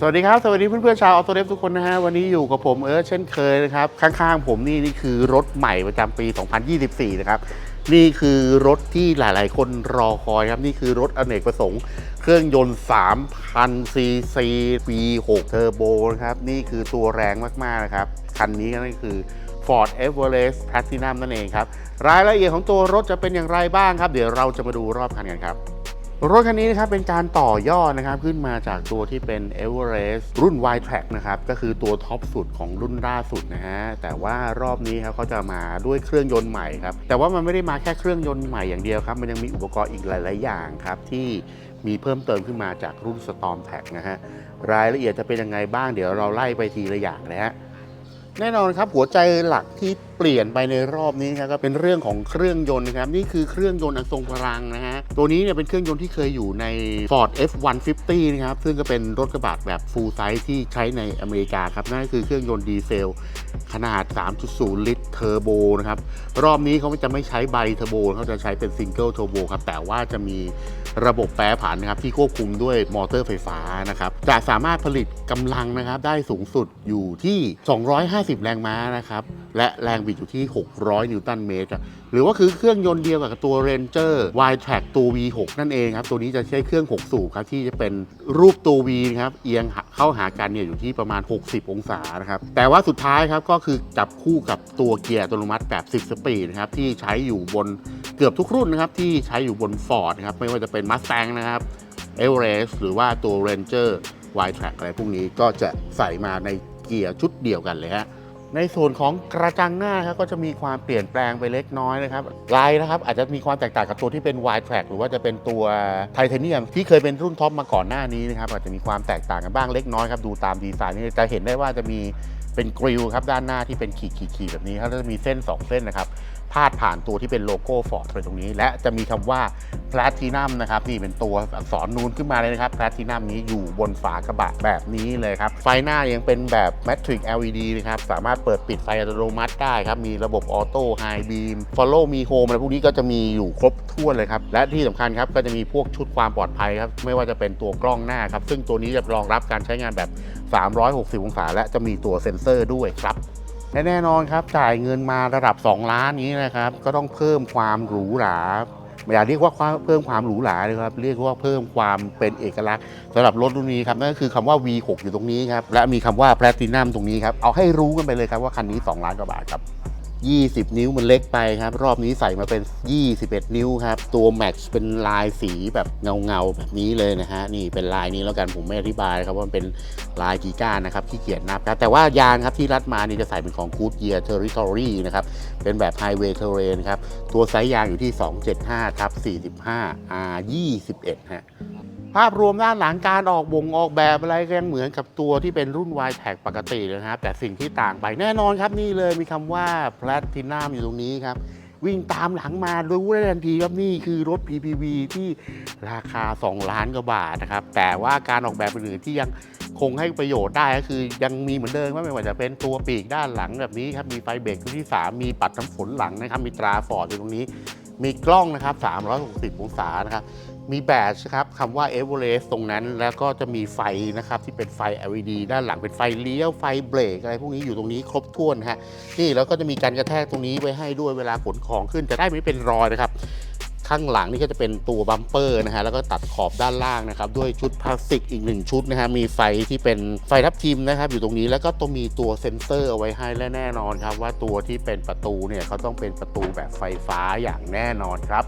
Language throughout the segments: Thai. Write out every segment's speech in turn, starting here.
สวัสดีครับ สวัสดีเพื่อนๆชาวออโตเดฟทุกคนนะฮะ วันนี้อยู่กับผมเอิร์ธเช่นเคยนะครับ ข้างๆผมนี่นี่คือรถใหม่ประจำปี 2024 นะครับ นี่คือรถที่หลายๆ คนรอคอยครับ นี่คือรถอเนกประสงค์ เครื่องยนต์ 3,000 ซีซี V6 เทอร์โบนะครับ นี่คือตัวแรงมากๆนะครับ คันนี้ก็คือ Ford Everest Platinum นั่นเองครับ รายละเอียดของตัวรถจะเป็นอย่างไรบ้างครับ เดี๋ยวเราจะมาดูรอบคันกันครับ รถคันนี้นะครับเป็นการต่อยอดนะครับขึ้นมาจากตัวที่เป็น Everest รุ่น Y Track นะครับก็คือตัวท็อปสุดของรุ่นล่าสุดนะฮะแต่ว่ารอบนี้ครับเขาจะมาด้วยเครื่องยนต์ใหม่ครับแต่ว่ามันไม่ได้มาแค่เครื่องยนต์ใหม่อย่างเดียวครับ มันยังมีอุปกรณ์อีกหลาย ๆ อย่างครับที่มีเพิ่มเติมขึ้นมาจากรุ่น Storm Track นะฮะรายละเอียดจะเป็นยังไงบ้างเดี๋ยวเราไล่ไปทีละอย่างนะฮะ แน่นอนครับหัวใจหลักที่เปลี่ยนไปในรอบนี้ครับก็เป็นเรื่องของเครื่องยนต์นะครับนี่คือเครื่องยนต์อันทรงพลังนะฮะตัวนี้เนี่ยเป็นเครื่องยนต์ที่เคยอยู่ใน Ford F150 นะครับซึ่งก็เป็นรถกระบะแบบ full size ที่ใช้ในอเมริกาครับนั่นก็คือเครื่องยนต์ดีเซล ขนาด 3.0 ลิตรเทอร์โบนะครับ รอบนี้เขาจะไม่ใช้ไบเทอร์โบเขาจะใช้เป็นซิงเกิลเทอร์โบครับ แต่ว่าจะมีระบบแปรผันนะครับที่ควบคุมด้วยมอเตอร์ไฟฟ้านะครับ จะสามารถผลิตกำลังนะครับได้สูงสุดอยู่ที่ 250 แรงม้านะครับ และแรงบิดอยู่ที่ 600 นิวตันเมตรหรือว่าคือเครื่องยนต์เดียวกับตัว Ranger Y Track ตัว V6 นั่นเองครับ ตัวนี้จะใช้เครื่อง 6 สูบครับ ที่จะเป็นรูปตัว V นะครับ เอียงเข้าหากันเนี่ยอยู่ที่ประมาณ 60 องศานะครับ แต่ว่าสุดท้ายครับ ก็คือจับคู่กับตัวเกียร์อัตโนมัติแบบ 10 สปีดนะครับ ที่ใช้อยู่บนเกือบทุกรุ่นนะครับ ที่ใช้อยู่บน Ford นะครับ ไม่ว่าจะเป็น Mustang นะครับ Everest หรือว่าตัว Ranger Y Track อะไรพวกนี้ก็จะใส่มาในเกียร์ชุดเดียวกันเลยฮะ ในส่วนของกระจังหน้าครับก็จะมีความเปลี่ยนแปลงไปเล็กน้อยนะครับลายนะครับอาจจะมีความแตกต่างกับตัวที่เป็น Y Track หรือว่าจะเป็นตัวไทเทเนียมที่เคยเป็นรุ่นท็อปมาก่อนหน้านี้นะครับอาจจะมีความแตกต่างกันบ้างเล็กน้อยครับดูตามดีไซน์นี่จะเห็นได้ว่าจะมีเป็นกริลครับด้านหน้าที่เป็นขีดๆแบบนี้ครับแล้วจะมีเส้น 2 เส้นนะครับ พาดผ่านตัวที่เป็นโลโก้ฟอร์ดไปตรงนี้ และจะมีคำว่า Platinum นะครับนี่เป็นตัวอักษรนูนขึ้นมาเลยนะครับ Platinum นี้อยู่บนฝากระบะแบบนี้เลยครับ ไฟหน้ายังเป็นแบบ Matrix LED นะครับ สามารถเปิดปิดไฟอัตโนมัติได้ครับ มีระบบออโต้ไฮบีม Follow Me Home อะไรพวกนี้ก็จะมีอยู่ครบถ้วนเลยครับ และที่สำคัญครับก็จะมีพวกชุดความปลอดภัยครับ ไม่ว่าจะเป็นตัวกล้องหน้าครับ ซึ่งตัวนี้จะรองรับการใช้งานแบบ 360 องศา และจะมีตัวเซ็นเซอร์ด้วยครับ และแน่นอนครับจ่ายเงินมาระดับ 2 ล้านนี้นะครับ ก็ต้องเพิ่มความหรูหราอย่าเรียกว่าความเพิ่มความหรูหราเลยครับ เรียกว่าเพิ่มความเป็นเอกลักษณ์สำหรับรถรุ่นนี้ครับนั่นก็คือคำว่า V6 อยู่ตรงนี้ครับและมีคำว่าแพลตินัมตรงนี้ครับเอาให้รู้กันไปเลยครับว่าคันนี้ 2 ล้านกว่าบาทครับ 20 นิ้วมันเล็กไปครับ รอบนี้ใส่มาเป็น 21 นิ้วครับ ตัว Max เป็นลายสีแบบเงาเงาๆ แบบนี้เลยนะฮะ นี่เป็นลายนี้แล้วกันผมไม่อธิบายครับว่ามันเป็นลายกีก้านนะครับที่เกียจนับครับ แต่ว่ายางครับที่รัดมานี่จะใส่เป็นของ Goodyear Territory นะครับ เป็นแบบ Highway Terrain ครับ ตัวไซส์ยางอยู่ที่ 275ทับ45 R 21ฮะ ภาพรวมด้านหลังการออกวงออกแบบอะไรก็ยังเหมือนกับตัวที่เป็นรุ่น Y Tag ปกติเลยนะครับแต่สิ่งที่ต่างไปแน่นอนครับนี่เลยมีคำว่า Platinum อยู่ตรงนี้ครับวิ่งตามหลังมารู้ได้ทันทีครับนี่คือรถ PPV ที่ราคา 2 ล้านกว่าบาทนะครับ แต่ว่าการออกแบบอื่นที่ยังคงให้ประโยชน์ได้ก็คือยังมีเหมือนเดิมไม่ว่าจะเป็นตัวปีกด้านหลังแบบนี้ครับมีไฟเบรกที่ 3 มีปัดน้ำฝนหลังนะครับ มีตราฟอร์ดอยู่ตรงนี้ มีกล้องนะครับ 360 องศานะครับ มีแบตครับคำว่า Everest ตรงนั้น แล้วก็จะมีไฟนะครับที่เป็นไฟ LED ด้านหลังเป็นไฟเลี้ยวไฟเบรกอะไรพวกนี้อยู่ตรงนี้ครบถ้วนฮะนี่แล้วก็จะมีการกระแทกตรงนี้ไว้ให้ด้วยเวลาขนของขึ้นจะได้ไม่เป็นรอยนะครับข้างหลังนี่ก็จะเป็นตัวบัมเปอร์นะฮะแล้วก็ตัดขอบด้านล่างนะครับด้วยชุดพลาสติกอีกหนึ่งชุดนะฮะมีไฟที่เป็นไฟทับทิมนะครับอยู่ตรงนี้แล้วก็ต้องมีตัวเซ็นเซอร์เอาไว้ให้และแน่นอนครับ ว่าตัวที่เป็นประตูเนี่ยเขาต้องเป็นประตูแบบไฟฟ้าอย่างแน่นอนครับ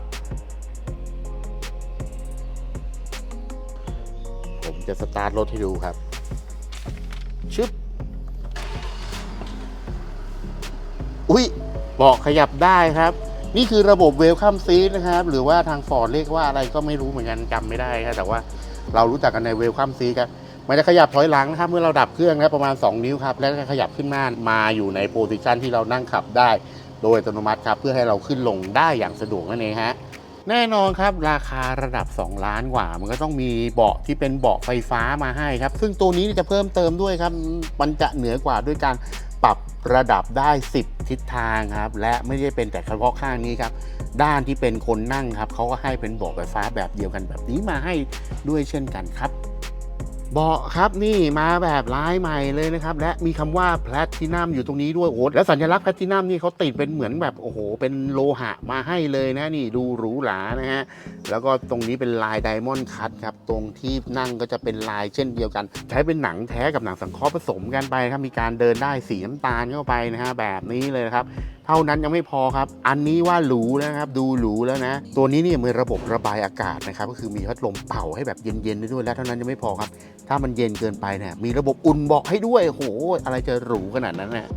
จะสตาร์ทรถให้ดูครับ ชึบ อุ้ยบอกขยับได้ครับ นี่คือระบบเวลคัมซีนะครับ หรือว่าทางฟอร์ดเรียกว่าอะไรก็ไม่รู้เหมือนกันจำไม่ได้ครับแต่ว่าเรารู้จักกันในเวลคัมซีครับมันจะขยับถอยหลังนะครับเมื่อเราดับเครื่องนะประมาณ 2 นิ้วครับ แล้วก็ขยับขึ้นมามาอยู่ในโพซิชันที่เรานั่งขับได้ โดยอัตโนมัติครับ เพื่อให้เราขึ้นลงได้อย่างสะดวกนั่นเองฮะ แน่นอนครับราคาระดับ 2 ล้านกว่า มันก็ต้องมีเบาะที่เป็นเบาะไฟฟ้ามาให้ครับ ซึ่งตัวนี้จะเพิ่มเติมด้วยครับ มันจะเหนือกว่าด้วยการปรับระดับได้ 10 ทิศทางครับ และไม่ได้เป็นแต่เฉพาะข้างนี้ครับ ด้านที่เป็นคนนั่งครับเขาก็ให้เป็นเบาะไฟฟ้าแบบเดียวกันแบบนี้มาให้ด้วยเช่นกันครับ เบาะครับนี่มาแบบลายใหม่เลยนะครับ และมีคำว่าแพลตินัมอยู่ตรงนี้ด้วยโอ้แล้วสัญลักษณ์แพลตินัมนี่เขาติดเป็นเหมือนแบบโอ้โห เป็นโลหะมาให้เลยนะนี่ดูหรูหรานะฮะแล้วก็ตรงนี้เป็นลายไดมอนด์คัตครับตรงที่นั่งก็จะเป็นลายเช่นเดียวกัน ใช้เป็นหนังแท้กับหนังสังเคราะห์ผสมกันไปครับมีการเดินได้สีน้ำตาลเข้าไปนะฮะแบบนี้เลยนะครับ ท่านั้นยังไม่พอครับ อันนี้ว่าหรูแล้วนะครับ ดูหรูแล้วนะ ตัวนี้เนี่ยมีระบบระบายอากาศนะครับ ก็คือมีพัดลมเป่าให้แบบเย็นๆได้ด้วย และเท่านั้นยังไม่พอครับ ถ้ามันเย็นเกินไปเนี่ย มีระบบอุ่นเบาะให้ด้วยโอ้โห อะไรจะหรูขนาดนั้นนะ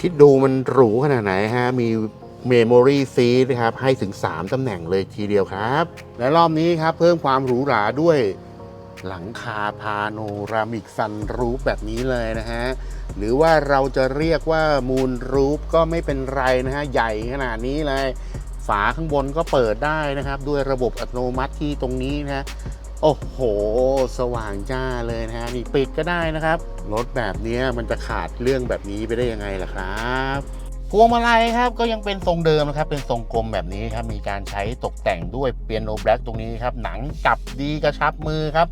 คิดดูมันหรูขนาดไหนฮะ มีเมมโมรี่ซีนะครับ ให้ถึง 3ตำแหน่งเลยทีเดียวครับ และรอบนี้ครับเพิ่มความหรูหราด้วย หลังคาพาโนรามิกซันรูฟแบบนี้เลยนะฮะ หรือว่าเราจะเรียกว่ามูนรูฟก็ไม่เป็นไรนะฮะ ใหญ่ขนาดนี้เลย ฝาข้างบนก็เปิดได้นะครับ ด้วยระบบอัตโนมัติที่ตรงนี้นะฮะโอ้โห สว่างจ้าเลยนะฮะนี่ปิดก็ได้นะครับ รถแบบนี้มันจะขาดเรื่องแบบนี้ไปได้ยังไงล่ะครับ พวงมาลัยครับก็ยังเป็นทรงเดิมนะครับเป็นทรงกลมแบบนี้ครับมีการใช้ตกแต่งด้วยเปียโนแบล็กตรงนี้ครับหนังจับดีกระชับมือครับ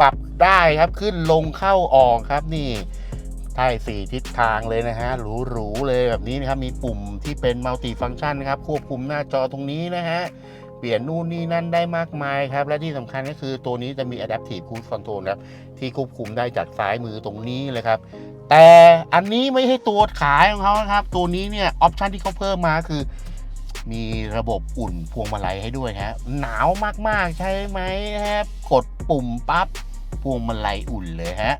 ปรับได้ครับขึ้นลงเข้าออกครับนี่ใช่สี่ทิศทางเลยนะฮะหรูๆเลยแบบนี้นะครับมีปุ่มที่เป็นมัลติฟัง c t ชันนครับควบคุมหน้าจอตรงนี้นะฮะเปลี่ยนนู่นนี่นั่นได้มากมายครับ และที่สำคัญก็คือตัวนี้จะมี Adaptive Cruise Control ครับที่ควบคุมได้จากซ้ายมือตรงนี้เลยครับ แต่อันนี้ไม่ใช่ตัวขายของเขานะครับ ตัวนี้เนี่ยออปชันที่เขาเพิ่มมาคือ มีระบบอุ่นพวงมาลัยให้ด้วยฮะหนาวมากๆใช่ไหมครับกดปุ่มปั๊บพวงมาลัยอุ่นเลยฮะ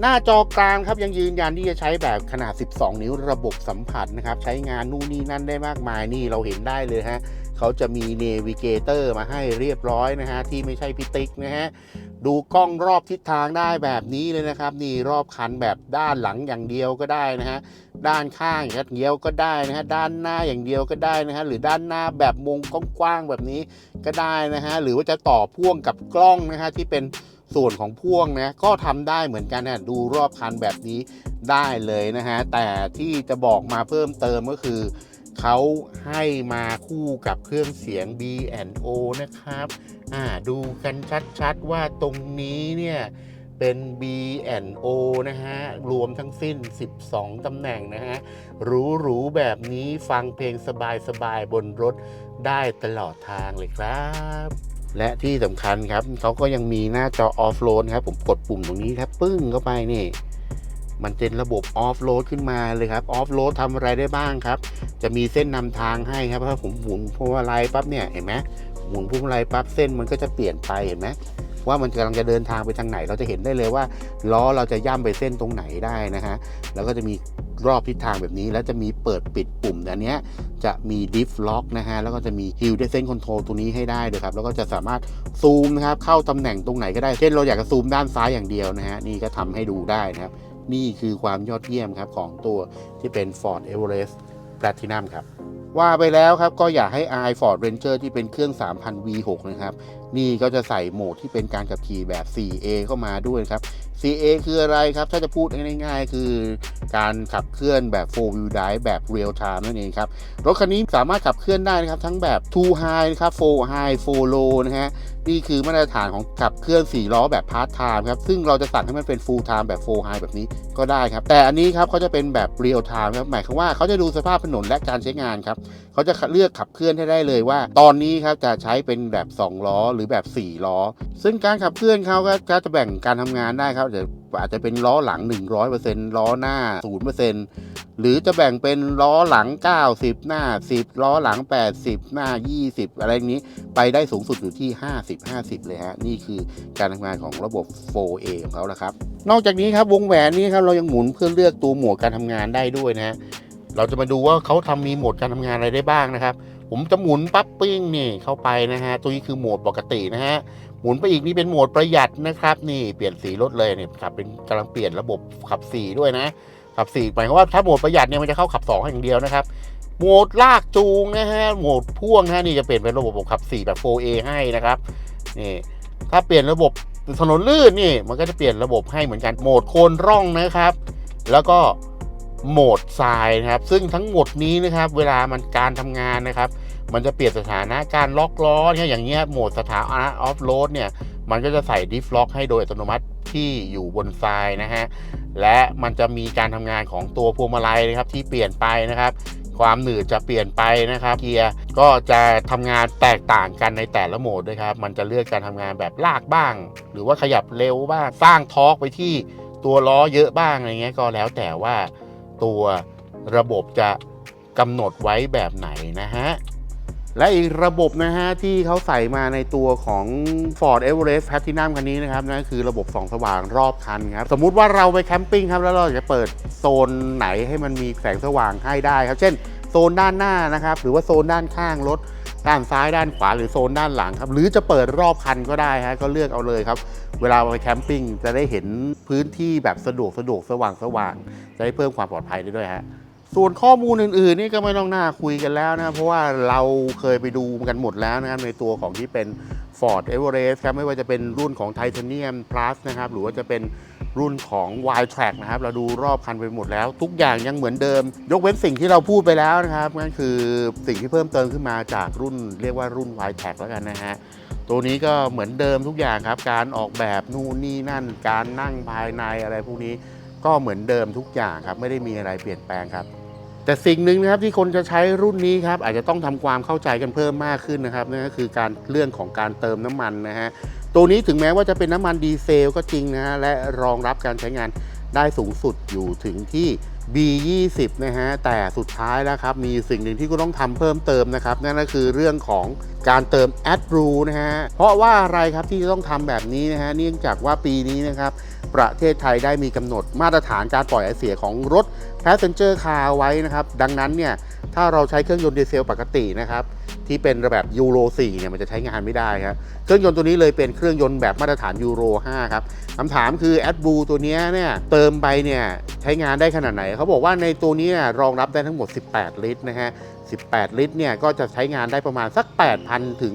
หน้าจอกลางครับยังยืนยันที่จะใช้แบบขนาด 12 นิ้วระบบสัมผัสนะครับ ใช้งานนู่นนี่นั่นได้มากมายนี่เราเห็นได้เลยฮะ เขาจะมีเนวิเกเตอร์มาให้เรียบร้อยนะฮะ ที่ไม่ใช่พิติกนะฮะ ดูกล้องรอบทิศทางได้แบบนี้เลยนะครับ นี่รอบคันแบบด้านหลังอย่างเดียวก็ได้นะฮะ ด้านข้างอย่างเดียวก็ได้นะฮะ ด้านหน้าอย่างเดียวก็ได้นะฮะ หรือด้านหน้าแบบมุมกว้างๆแบบนี้ก็ได้นะฮะ หรือว่าจะต่อพ่วงกับกล้องนะฮะที่เป็นส่วนของพ่วงนะก็ทำได้เหมือนกันนะดูรอบคันแบบนี้ได้เลยนะฮะแต่ที่จะบอกมาเพิ่มเติมก็คือ เขาให้มาคู่กับเครื่องเสียง B&O นะครับอ่าดูกันชัดๆว่าตรงนี้เนี่ยเป็น B&O นะฮะ รวมทั้งสิ้น 12 ตำแหน่งนะฮะ หรูๆแบบนี้ฟังเพลงสบายๆ บนรถได้ตลอดทางเลยครับ และที่สำคัญครับ เขาก็ยังมีหน้าจอออฟโรดครับ ผมกดปุ่มตรงนี้ครับ ปึ้งเข้าไปนี่ มันเป็นระบบออฟโรดขึ้นมาเลยครับออฟโรดทำอะไรได้บ้างครับ จะมีเส้นนำทางให้ครับถ้าผมหมุนพวงมาลัยปั๊บเนี่ยเห็นไหมหมุนพวงมาลัยปั๊บเส้นมันก็จะเปลี่ยนไปเห็นไหมว่ามันกำลังจะเดินทางไปทางไหน เราจะเห็นได้เลยว่าล้อเราจะย่ำไปเส้นตรงไหนได้นะฮะแล้วก็จะมีรอบทิศทางแบบนี้ แล้วจะมีเปิดปิดปุ่มอันเนี้ยจะมีดิฟล็อกนะฮะแล้วก็จะมี Hill Descent Control ตัวนี้ให้ได้เลยครับแล้วก็จะสามารถซูมนะครับเข้าตำแหน่งตรงไหนก็ได้เช่นเราอยากจะซูมด้านซ้ายอย่างเดียวนะฮะนี่ก็ทำให้ดูได้นะครับ นี่คือความยอดเยี่ยมครับของตัวที่เป็น Ford Everest Platinum ครับ ว่าไปแล้วครับก็อยากให้ i Ford Ranger ที่เป็นเครื่อง 3,000 V6 นะครับ นี่ก็จะใส่โหมดที่เป็นการขับขี่แบบ 4A เข้ามาด้วยครับ 4A คืออะไรครับ ถ้าจะพูดง่ายๆ คือการขับเคลื่อนแบบ4 wheel drive แบบ real time นั่นเองครับ รถคันนี้สามารถขับเคลื่อนได้นะครับ ทั้งแบบ2 high นะครับ4 high 4 low นะฮะ นี่คือมาตรฐานของขับเคลื่อน 4 ล้อแบบ part time ครับ ซึ่งเราจะสั่งให้มันเป็น full time แบบ4 high แบบนี้ก็ได้ครับ แต่อันนี้ครับเขาจะเป็นแบบ real time ครับ หมายความว่าเขาจะดูสภาพถนนและการใช้งานครับเขาจะเลือกขับเคลื่อนให้ได้เลยว่า ตอนนี้ครับจะใช้เป็นแบบ 2 ล้อหรือแบบ 4 ล้อ ซึ่งการขับเคลื่อนเขาก็ก็จะแบ่งการทำงานได้ครับเดี๋ยวอาจจะเป็นล้อหลัง 100%ล้อหน้า 0%หรือจะแบ่งเป็นล้อหลัง 90 หน้า 10 ล้อหลัง 80 หน้า 20 อะไรอย่างนี้ไปได้สูงสุดอยู่ที่ 50 50 เลยฮะ นี่คือการทำงานของระบบ 4A ของเขาแล้วครับ นอกจากนี้ครับวงแหวนนี้ครับเรายังหมุนเพื่อเลือกตัวหมดการทำงานได้ด้วยนะฮะ เราจะมาดูว่าเขาทำมีโหมดการทำงานอะไรได้บ้างนะครับ ผมจะหมุนปั๊บปิ้งนี่เข้าไปนะฮะตัวนี้คือโหมดปกตินะฮะหมุนไปอีกนี่เป็นโหมดประหยัดนะครับนี่เปลี่ยนสีรถเลยเนี่ยขับเป็นกำลังเปลี่ยนระบบขับสีด้วยนะขับสีหมายความว่าถ้าโหมดประหยัดเนี่ยมันจะเข้าขับ2อย่างเดียวนะครับโหมดลากจูงนะฮะโหมดพ่วงนะฮะนี่จะเปลี่ยนเป็นระบบขับ4แบบ 4A ให้นะครับนี่ถ้าเปลี่ยนระบบถนนลื่นนี่มันก็จะเปลี่ยนระบบให้เหมือนกันโหมดโคนร่องนะครับ แล้วก็ โหมดทรายนะครับ ซึ่งทั้งหมดนี้นะครับเวลามันการทำงานนะครับ มันจะเปลี่ยนสถานะการล็อกล้อเนี่ยอย่างเงี้ยโหมดสถานะออฟโรดเนี่ยมันก็จะใส่ดิฟล็อกให้โดยอัตโนมัติที่ที่อยู่บนทรายนะฮะและมันจะมีการทำงานของตัวพวงมาลัยนะครับที่เปลี่ยนไปนะครับ ความหนืดจะเปลี่ยนไปนะครับเกียร์ก็จะทำงานแตกต่างกันในแต่ละโหมดด้วยครับมันจะเลือกการทำงานแบบลากบ้าง หรือว่าขยับเร็วบ้างสร้างทอร์กไปที่ตัวล้อเยอะบ้างอะไรเงี้ยก็แล้วแต่ว่า ตัวระบบจะกำหนดไว้แบบไหนนะฮะ และอีกระบบนะฮะที่เขาใส่มาในตัวของ Ford Everest Platinum คันนี้นะครับนั่นคือระบบส่องสว่างรอบคันครับ สมมุติว่าเราไปแคมปิ้งครับ แล้วเราจะเปิดโซนไหนให้มันมีแสงสว่างให้ได้ครับ เช่น โซนด้านหน้านะครับ หรือว่าโซนด้านข้างรถ ด้านซ้ายด้านขวาหรือโซนด้านหลังครับ หรือจะเปิดรอบคันก็ได้ฮะก็เลือกเอาเลยครับ เวลาไปแคมปิ้งจะได้เห็นพื้นที่แบบสะดวกสะดวกสว่างสว่างจะได้เพิ่มความปลอดภัยได้ด้วยฮะส่วนข้อมูลอื่นๆนี่ก็ไม่ต้องน่าคุยกันแล้วนะครับเพราะว่าเราเคยไปดูกันหมดแล้วนะครับในตัวของที่เป็น Ford Everest ครับไม่ว่าจะเป็นรุ่นของ Titanium Plus นะครับหรือว่าจะเป็น รุ่นของ w i d Track นะครับ เราดูรอบคันไปหมดแล้ว ทุกอย่างยังเหมือนเดิม ยกเว้นสิ่งที่เราพูดไปแล้วนะครับนั่นคือสิ่งที่เพิ่มเติมขึ้นมาจากรุ่นเรียกว่ารุ่น w i d Track แล้วกันนะฮะตัวนี้ก็เหมือนเดิมทุกอย่างครับ การออกแบบนู่นนี่นั่น การนั่งภายในอะไรพวกนี้ก็เหมือนเดิมทุกอย่างครับไม่ได้มีอะไรเปลี่ยนแปลงครับแต่สิ่งหนึ่งนะครับที่คนจะใช้รุ่นนี้ครับอาจจะต้องทำความเข้าใจกันเพิ่มมากขึ้นนะครับนั่นก็คือการเรื่องของการเติมน้ำมันนะฮะ ตัวนี้ถึงแม้ว่าจะเป็นน้ำมันดีเซลก็จริงนะฮะและรองรับการใช้งานได้สูงสุดอยู่ถึงที่ B20 นะฮะ แต่สุดท้ายแล้วครับ มีสิ่งหนึ่งที่ก็ต้องทำเพิ่มเติมนะครับ นั่นก็คือเรื่องของการเติม a d b l u นะฮะ เพราะว่าอะไรครับที่จะต้องทำแบบนี้นะฮะ เนื่องจากว่าปีนี้นะครับ ประเทศไทยได้มีกำหนดมาตรฐานการปล่อยไอเสียของรถ Passenger Car ไว้นะครับ ดังนั้นเนี่ย ถ้าเราใช้เครื่องยนต์ดีเซลปกตินะครับที่เป็นระแบบยูโร4เนี่ยมันจะใช้งานไม่ได้ครับเครื่องยนต์ตัวนี้เลยเป็นเครื่องยนต์แบบมาตรฐานยูโร5ครับคำถามคือแอดบูตัวนี้เนี่ยเติมไปเนี่ยใช้งานได้ขนาดไหน เขาบอกว่าในตัวนี้รองรับได้ทั้งหมด 18 ลิตรนะฮะ 18 ลิตรเนี่ยก็จะใช้งานได้ประมาณสัก 8,000 ถึง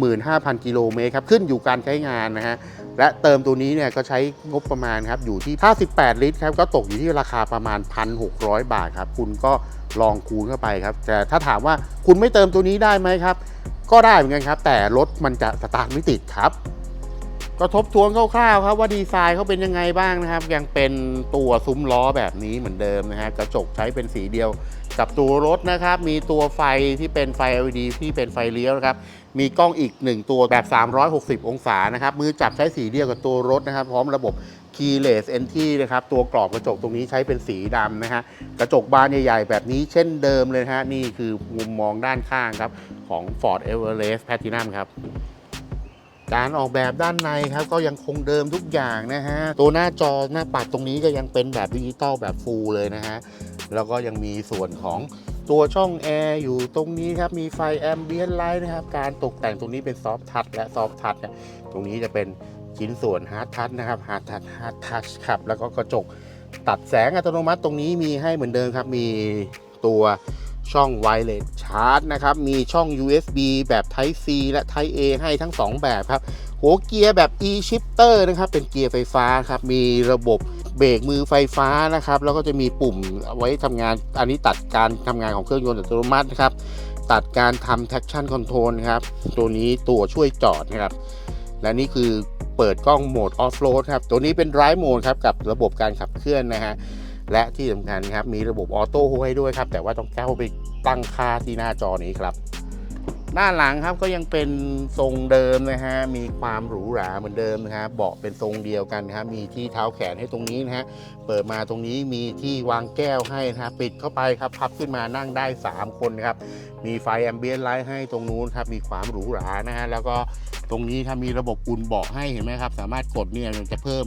15,000 กิโลเมตรครับ ขึ้นอยู่การใช้งานนะฮะ และเติมตัวนี้เนี่ยก็ใช้งบประมาณครับ อยู่ที่ถ้า18ลิตรครับ ก็ตกอยู่ที่ราคาประมาณ 1,600 บาทครับ คุณก็ลองคูณเข้าไปครับ แต่ถ้าถามว่าคุณไม่เติมตัวนี้ได้ไหมครับ ก็ได้เหมือนกันครับ แต่รถมันจะสตาร์ทไม่ติดครับก็ทบทวนคร่าวๆครับว่าดีไซน์เขาเป็นยังไงบ้างนะครับ ยังเป็นตัวซุ้มล้อแบบนี้เหมือนเดิมนะฮะกระจกใช้เป็นสีเดียว กับตัวรถนะครับ มีตัวไฟที่เป็นไฟ LED ที่เป็นไฟเลี้ยวนะครับ มีกล้องอีก 1 ตัวแบบ 360 องศานะครับ มือจับใช้สีเดียวกับตัวรถนะครับ พร้อมระบบ keyless entry นะครับ ตัวกรอบกระจกตรงนี้ใช้เป็นสีดำนะฮะ กระจกบานใหญ่ๆ แบบนี้เช่นเดิมเลยฮะ นี่คือมุมมองด้านข้างครับ ของ Ford Everest Platinum ครับการออกแบบด้านในครับก็ยังคงเดิมทุกอย่างนะฮะ ตัวหน้าจอหน้าปัดตรงนี้ก็ยังเป็นแบบดิจิตอลแบบฟูลเลยนะฮะ แล้วก็ยังมีส่วนของตัวช่องแอร์อยู่ตรงนี้ครับ มีไฟแอมเบียนไลท์นะครับ การตกแต่งตรงนี้เป็นซอฟทัชและซอฟทัชเนี่ยตรงนี้จะเป็นชิ้นส่วนฮาร์ดทัชนะครับฮาร์ดทัชฮาร์ดทัชครับ แล้วก็กระจกตัดแสงอัตโนมัติตรงนี้มีให้เหมือนเดิมครับ มีตัวช่องไวเลสชาร์จนะครับ มีช่อง USB แบบ Type C และ Type A ให้ทั้ง 2 แบบครับ หัวเกียร์แบบ e-shifter นะครับ เป็นเกียร์ไฟฟ้าครับ มีระบบ เบรกมือไฟฟ้านะครับ แล้วก็จะมีปุ่มเอาไว้ทำงาน อันนี้ตัดการทำงานของเครื่องยนต์อัตโนมัตินะครับ ตัดการทำ traction control นะครับ ตัวนี้ตัวช่วยจอดนะครับ และนี่คือเปิดกล้องโหมด off road ครับ ตัวนี้เป็น drive mode ครับกับระบบการขับเคลื่อนนะฮะ และที่สำคัญครับมีระบบออโต้ให้ด้วยครับ แต่ว่าต้องเข้าไปตั้งค่าที่หน้าจอนี้ครับ ด้านหลังครับก็ยังเป็นทรงเดิมนะฮะ มีความหรูหราเหมือนเดิมนะฮะเบาะเป็นทรงเดียวกันครับ มีที่เท้าแขนให้ตรงนี้นะฮะ เปิดมาตรงนี้มีที่วางแก้วให้นะครับปิดเข้าไปครับ พับขึ้นมานั่งได้ 3 คนครับ มีไฟแอมเบียนไลท์ให้ตรงนู้นครับ มีความหรูหรานะฮะ แล้วก็ตรงนี้ถ้ามีระบบอุ่นเบาะให้เห็นไหมครับ สามารถกดเนี่ยจะเพิ่ม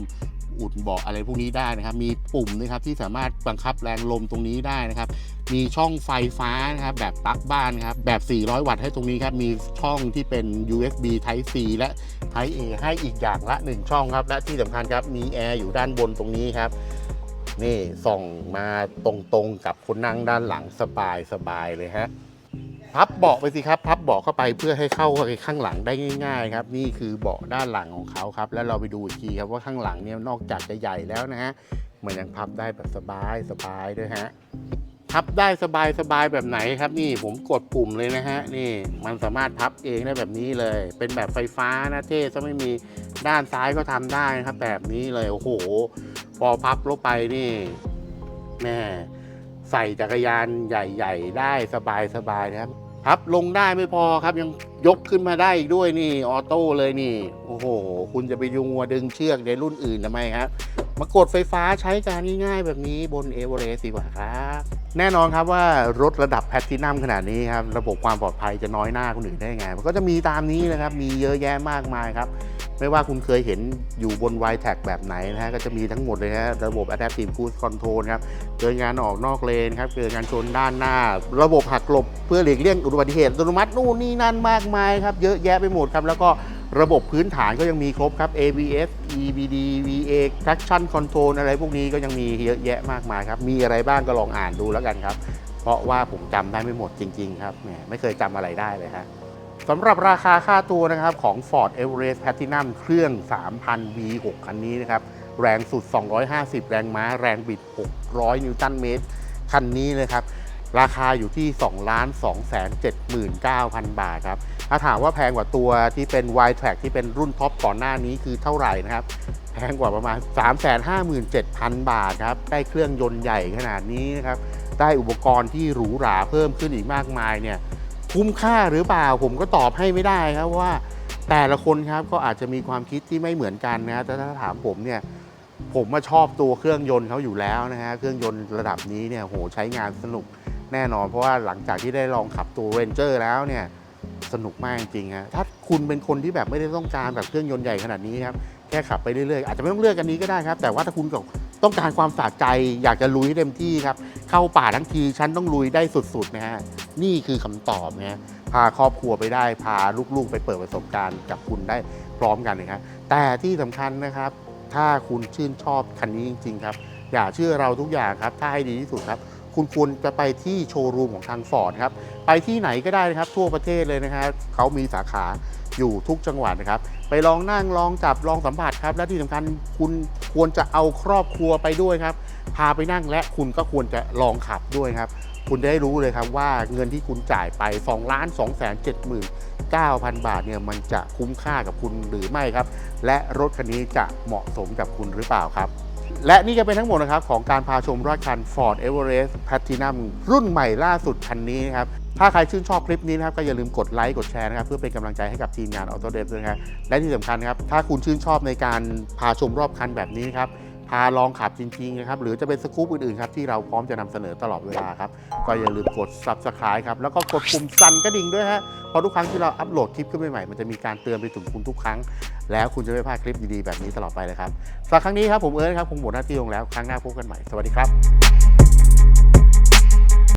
อุ่นเบาะอะไรพวกนี้ได้นะครับ มีปุ่มนะครับที่สามารถบังคับแรงลมตรงนี้ได้นะครับ มีช่องไฟฟ้านะครับแบบปลั๊กบ้านครับแบบ 400 วัตต์ให้ตรงนี้ครับมีช่องที่เป็น USB Type C และ Type A ให้อีกอย่างละ 1 ช่องครับ และที่สำคัญครับมีแอร์อยู่ด้านบนตรงนี้ครับนี่ส่องมาตรงๆกับคนนั่งด้านหลังสบายสบายเลยฮะ พับเบาะไปสิครับ พับเบาะเข้าไปเพื่อให้เข้าไปข้างหลังได้ง่าย ๆ ครับ นี่คือเบาะด้านหลังของเขาครับ แล้วเราไปดูอีกทีครับว่าข้างหลังเนี่ยนอกจากจะใหญ่แล้วนะฮะมันยังพับได้แบบสบายสบายด้วยฮะพับได้สบายสบายแบบไหนครับ นี่ผมกดปุ่มเลยนะฮะนี่มันสามารถพับเองได้แบบนี้เลย เป็นแบบไฟฟ้านะเท่ซะไม่มีด้านซ้ายก็ทำได้นะครับ แบบนี้เลยโอ้โห พอพับลงไปนี่แม่ใส่จักรยานใหญ่ ๆ ได้สบายๆนะครับ ครับลงได้ไม่พอครับยังยกขึ้นมาได้อีกด้วยนี่ออโต้เลยนี่ โอ้โห คุณจะไปยุงวัวดึงเชือกในรุ่นอื่นทำไมครับ มากดไฟฟ้าใช้การง่ายๆแบบนี้บนเอเวอเรสต์ดีกว่าครับแน่นอนครับว่ารถระดับแพทตินัมขนาดนี้ครับ ระบบความปลอดภัยจะน้อยหน้าคนอื่นได้ไง มันก็จะมีตามนี้นะครับ มีเยอะแยะมากมายครับ ไม่ว่าคุณเคยเห็นอยู่บน y t แท็แบบไหนนะฮะก็จะมีทั้งหมดเลยนะระบบ Adaptive Cruise Control ครับเกิดงานออกนอกเลนครับเกิดงานชนด้านหน้า ระบบหักหลบเพื่อหลีกเลี่ยงอุบัติเหตุอัตโนมัตินู่นนี่นั่นมากมายครับเยอะแยะไปหมดครับแล้วก็ระบบพื้นฐานก็ยังมีครบครับ ABS EBD VA Traction Control อะไรพวกนี้ก็ยังมีเยอะแยะมากมายครับ มีอะไรบ้างก็ลองอ่านดูแล้วกันครับ เพราะว่าผมจำได้ไม่หมดจริง ๆ ครับแหมไม่เคยจำอะไรได้เลยฮะ สำหรับราคาค่าตัวนะครับของ Ford Everest Platinum เครื่อง 3,000 V6 คันนี้นะครับ แรงสุด 250 แรงม้า แรงบิด 600 นิวตันเมตร คันนี้เลยครับ ราคาอยู่ที่ 2 2 7 9 0 0 0 บาทครับ ถ้าถามว่าแพงกว่าตัวที่เป็น y t r a c k ที่เป็นรุ่นท็อปก่อนหน้านี้คือเท่าไหร่นะครับ แพงกว่าประมาณ 357,000 บาทครับ ได้เครื่องยนต์ใหญ่ขนาดนี้นะครับ ได้อุปกรณ์ที่หรูหราเพิ่มขึ้นอีกมากมายเนี่ย คุ้มค่าหรือเปล่าผมก็ตอบให้ไม่ได้ครับว่าแต่ละคนครับก็อาจจะมีความคิดที่ไม่เหมือนกันนะแต่ถ้าถามผมเนี่ยผมมาชอบตัวเครื่องยนต์เขาอยู่แล้วนะฮะเครื่องยนต์ระดับนี้เนี่ยโหใช้งานสนุกแน่นอน เพราะว่าหลังจากที่ได้ลองขับตัวเรนเจอร์แล้วเนี่ยสนุกมากจริงฮะถ้าคุณเป็นคนที่แบบไม่ได้ต้องการแบบเครื่องยนต์ใหญ่ขนาดนี้ครับแค่ขับไปเรื่อยๆอาจจะไม่ต้องเลือกอันนี้ก็ได้ครับ แต่ว่าถ้าคุณ ต้องการความสะใจอยากจะลุยเต็มที่ครับ เข้าป่าทั้งทีฉันต้องลุยได้สุดๆนะฮะนี่คือคำตอบนะฮะพาครอบครัวไปได้ พาลูกๆ ไปเปิดประสบการณ์กับคุณได้พร้อมกันนะครับแต่ที่สำคัญนะครับ ถ้าคุณชื่นชอบคันนี้จริง ๆ ครับ อย่าเชื่อเราทุกอย่างครับ ถ้าให้ดีที่สุดครับ คุณควรจะไปที่โชว์รูมของทางฟอร์ดครับ ไปที่ไหนก็ได้นะครับ ทั่วประเทศเลยนะครับเขามีสาขาอยู่ทุกจังหวัดนะครับ ไปลองนั่งลองจับลองสัมผัสครับ และที่สำคัญคุณควรจะเอาครอบครัวไปด้วยครับ พาไปนั่งและคุณก็ควรจะลองขับด้วยครับ คุณได้รู้เลยครับว่าเงินที่คุณจ่ายไป2ล้าน2 7 9 0 0 0 บาทเนี่ยมันจะคุ้มค่ากับคุณหรือไม่ครับ และรถคันนี้จะเหมาะสมกับคุณหรือเปล่าครับ และนี่ก็เป็นทั้งหมดนะครับของการพาชมรถคัน Ford Everest Platinum รุ่นใหม่ล่าสุดคันนี้นะครับ ถ้าใครชื่นชอบคลิปนี้นะครับ ก็อย่าลืมกดไลค์กดแชร์นะครับ เพื่อเป็นกำลังใจให้กับทีมงาน Auto d e v ด้วยนะครับและที่สำคัญนะครับ ถ้าคุณชื่นชอบในการพาชมรอบคันแบบนี้ครับ พาลองขับจริงๆนะครับหรือจะเป็นสกู๊ปอื่นๆครับที่เราพร้อมจะนำเสนอตลอดเวลาครับก็อย่าลืมกด Subscribe ครับแล้วก็กดปุ่มสั่นกระดิ่งด้วยฮะเพราะทุกครั้งที่เราอัปโหลดคลิปขึ้นใหม่ๆมันจะมีการเตือนไปถึงคุณทุกครั้ง แล้วคุณจะไม่พลาดคลิปดีๆแบบนี้ตลอดไปเลยครับสำหรับครั้งนี้ครับผมเอิร์ธครับคงหมดหน้าที่ลงแล้วครั้งหน้าพบกันใหม่สวัสดีครับ